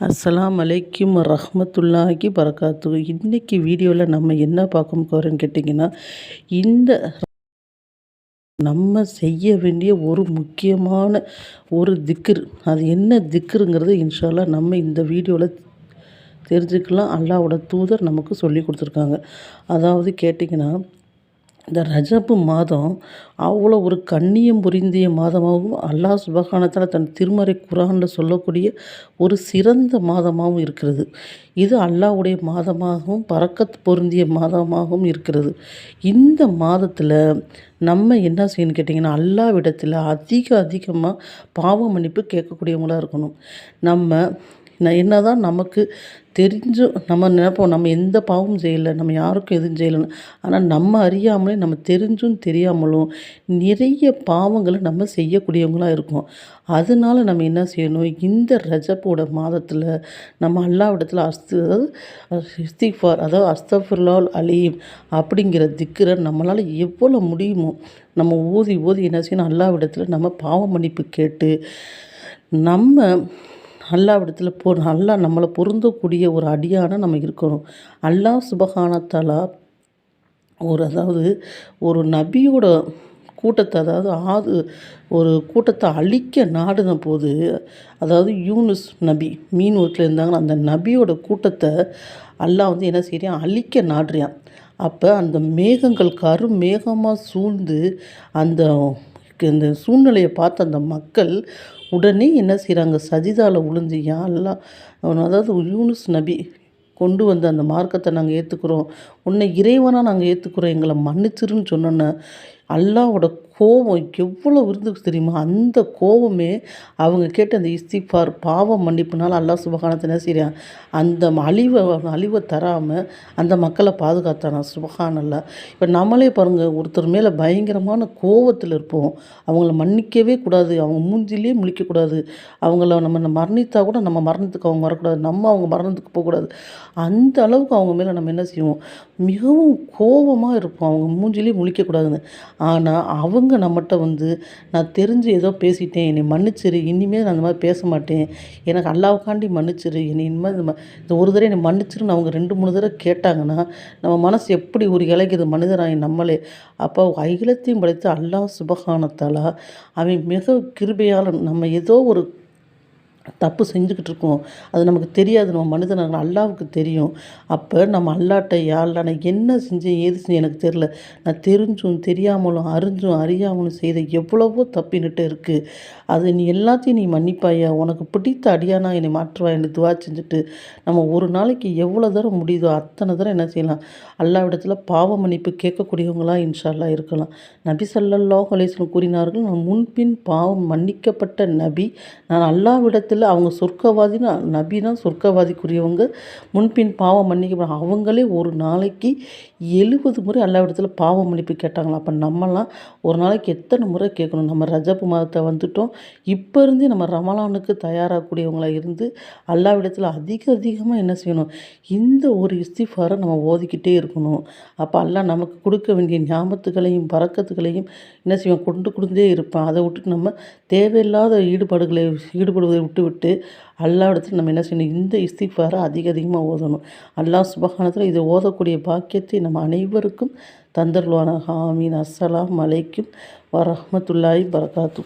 அஸ்ஸலாம் அலைக்கும் ரஹ்மத்துல்லாஹி பரகாத்து இன்றைக்கி வீடியோவில் நம்ம என்ன பார்க்க போகிறோன்னு கேட்டிங்கன்னா இந்த நம்ம செய்ய வேண்டிய ஒரு முக்கியமான ஒரு திக்ர். அது என்ன திக்ருங்கிறது இன்ஷால்லா நம்ம இந்த வீடியோவில் தெரிஞ்சுக்கலாம். அல்லாவோட தூதர் நமக்கு சொல்லி கொடுத்துருக்காங்க. அதாவது கேட்டிங்கன்னா இந்த ரஜப்பு மாதம் அவ்வளோ ஒரு கண்ணியம் புரிந்திய மாதமாகவும் அல்லாஹ் சுபகானத்தால் தன் திருமறை குரானில் சொல்லக்கூடிய ஒரு சிறந்த மாதமாகவும் இருக்கிறது. இது அல்லாஹ்வுடைய மாதமாகவும் பறக்கத் பொருந்திய மாதமாகவும் இருக்கிறது. இந்த மாதத்தில் நம்ம என்ன செய்யணும்னு கேட்டிங்கன்னா அல்லாவிடத்தில் அதிக அதிகமாக பாவ மன்னிப்பு கேட்கக்கூடியவங்களாக இருக்கணும். நம்ம நான் என்ன தான் நமக்கு தெரிஞ்சும் நம்ம நினைப்போம் நம்ம எந்த பாவமும் செய்யலை நம்ம யாருக்கும் எதுவும் செய்யலைன்னு. ஆனால் நம்ம அறியாமலே நம்ம தெரிஞ்சும் தெரியாமலும் நிறைய பாவங்களை நம்ம செய்யக்கூடியவங்களாக இருக்கோம். அதனால நம்ம என்ன செய்யணும்? இந்த ரஜப்போட மாதத்தில் நம்ம அல்லாவிடத்தில் அஸ்து அதாவது இஸ்திஃபார் அதாவது அஸ்தஃபுல்லால் அலீம் அப்படிங்கிற திக்கரை நம்மளால் எவ்வளோ முடியுமோ நம்ம ஓதி ஓதி என்ன செய்யணும்? அல்லாவிடத்தில் நம்ம பாவ மன்னிப்பு கேட்டு நம்ம அல்லாவிடத்தில் போ அல்லா நம்மளை பொருந்தக்கூடிய ஒரு அடியான நம்ம இருக்கணும். அல்லாஹ் சுபகானத்தாலா ஒரு அதாவது ஒரு நபியோட கூட்டத்தை அதாவது ஆது ஒரு கூட்டத்தை அழிக்க நாடின போது அதாவது யூனுஸ் நபி மீன் ஊற்றில் இருந்தாங்கன்னா அந்த நபியோட கூட்டத்தை அல்லாஹ் வந்து என்ன செய்கிறான் அழிக்க நாடுறியான் அப்போ அந்த மேகங்கள் கரும் மேகமாக சூழ்ந்து அந்த இந்த சூழ்நிலையை பார்த்த அந்த மக்கள் உடனே என்ன செய்கிறாங்க சஜிதாவில் விழுந்து யாரெல்லாம் அதாவது யூனுஸ் நபி கொண்டு வந்த அந்த மார்க்கத்தை நாங்கள் ஏற்றுக்கிறோம் உன்னை இறைவனாக நாங்கள் ஏற்றுக்கிறோம் எங்களை மன்னிச்சிருன்னு சொன்னோன்னே அல்லாவோட கோபம் எவ்வளோ இருந்துக்கு தெரியுமா? அந்த கோபமே அவங்க கேட்ட அந்த இஸ்திஃபார் பாவம் மன்னிப்புனால அல்லாஹ் சுபகானத்தை என்ன செய்கிறான் அந்த அழிவை அழிவை தராமல் அந்த மக்களை பாதுகாத்தானா சுபகானல்ல இப்போ நம்மளே பாருங்கள் ஒருத்தர் மேலே பயங்கரமான கோவத்தில் இருப்போம். அவங்கள மன்னிக்கவே கூடாது. அவங்க மூஞ்சிலே முழிக்கக்கூடாது அவங்கள நம்ம மரணித்தா கூட நம்ம மரணத்துக்கு அவங்க வரக்கூடாது. நம்ம அவங்க மரணத்துக்கு போகக்கூடாது. அந்த அளவுக்கு அவங்க மேலே நம்ம என்ன செய்வோம்? மிகவும் கோபமாக இருப்போம். அவங்க மூஞ்சிலே முழிக்கக்கூடாதுன்னு ஆனால் அவங்க நம்மகிட்ட வந்து நான் தெரிஞ்சு ஏதோ பேசிட்டேன் என்னை மன்னிச்சிரு இனிமேல் நான் அந்த மாதிரி பேச மாட்டேன். எனக்கு அல்லாவுக்காண்டி மன்னிச்சிரு என்னை இனிமேல் இந்த இந்த ஒரு தடவை என்னை மன்னிச்சிருன்னு அவங்க ரெண்டு மூணு தடவை கேட்டாங்கன்னா நம்ம மனசு எப்படி ஒரு இலைக்குது மனிதராய் நம்மளே. அப்போ அகிலத்தையும் படைத்து அல்லாஹ் சுபகானத்தாலா அவன் மிக கிருபையால் நம்ம ஏதோ ஒரு தப்பு செஞ்சுக்கிட்டு இருக்கோம் அது நமக்கு தெரியாது. நம்ம மனிதனாக அல்லாவுக்கு தெரியும். அப்போ நம்ம அல்லாட்ட யாழ்லா நான் என்ன செஞ்சேன் ஏது செஞ்சேன் எனக்கு தெரில நான் தெரிஞ்சும் தெரியாமலும் அறிஞ்சும் அறியாமலும் செய்த எவ்வளவோ தப்பின்னுட்டு இருக்குது அது நீ எல்லாத்தையும் நீ மன்னிப்பாயா? உனக்கு பிடித்த அடியானா என்னை மாற்றுவா? என்னை துவா செஞ்சுட்டு நம்ம ஒரு நாளைக்கு எவ்வளோ தரம் முடியுதோ அத்தனை தரம் என்ன செய்யலாம்? அல்லாவிடத்தில் பாவ மன்னிப்பு கேட்கக்கூடியவங்களாக இன்ஷால்லா இருக்கலாம். நபி சல்லல்லாஹ் அலேஸ்லம் கூறினார்கள் நான் முன்பின் பாவம் மன்னிக்கப்பட்ட நபி நான் அல்லாவிடத்தில் இல்லை அவங்க சொர்க்கவாதின்னா நபினா சொர்க்கவாதிக்குரியவங்க முன்பின் பாவம் மன்னிக்க அவங்களே ஒரு நாளைக்கு எழுபது முறை எல்லா இடத்துல பாவம் மன்னிப்பு கேட்டாங்களா அப்போ நம்மலாம் ஒரு நாளைக்கு எத்தனை முறை கேட்கணும்? நம்ம ரஜப்பு மாதத்தை வந்துட்டோம். இப்போ இருந்தே நம்ம ரமலானுக்கு தயாராகக்கூடியவங்களாக இருந்து எல்லா இடத்துல அதிக அதிகமாக என்ன செய்யணும்? இந்த ஒரு இஸ்திஃபாரை நம்ம ஓதிக்கிட்டே இருக்கணும். அப்போ அல்லா நமக்கு கொடுக்க வேண்டிய ஞாபகத்துகளையும் பறக்கத்துகளையும் என்ன செய்வோம் கொண்டு கொடுத்தே இருப்பான். அதை விட்டுட்டு நம்ம தேவையில்லாத ஈடுபாடுகளை ஈடுபடுவதை விட்டு விட்டு அல்லாவிடத்தில் நம்ம என்ன செய்யணும்? இந்த இஸ்திஃபாரை அதிக அதிகமாக ஓதணும். அல்லாஹ் சுபகானத்தில் இதை ஓதக்கூடிய பாக்கியத்தை நம்ம அனைவருக்கும் தந்தருவான ஹாமீன் அஸ்ஸலாம் அலைக்கும் வரமத்துல்லாய் பரகாத்து